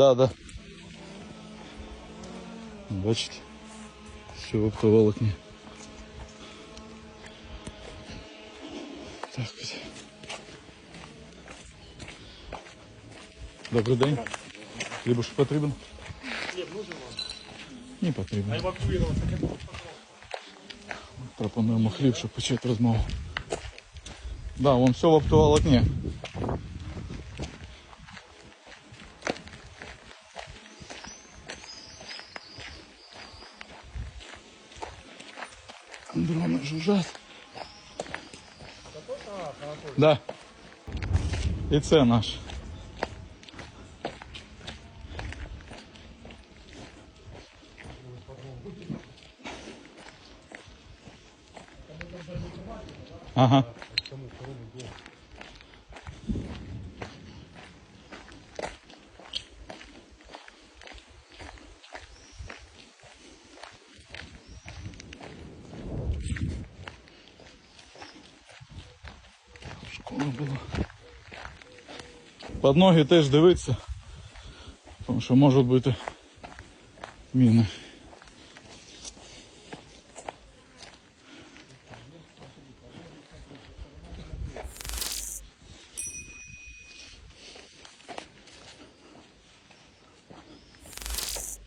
Да, да. Бачите? Все в оптоволокні. Так ось. Добрий день. Хлібуш потрібен? Не потрібен. Пропонуємо хліб, щоб почати розмову. Да, вон все в оптоволокні. Дроны жужжат. Да. І це наш. Ага. Школа була. Під ноги теж дивитися, тому що можуть бути міни.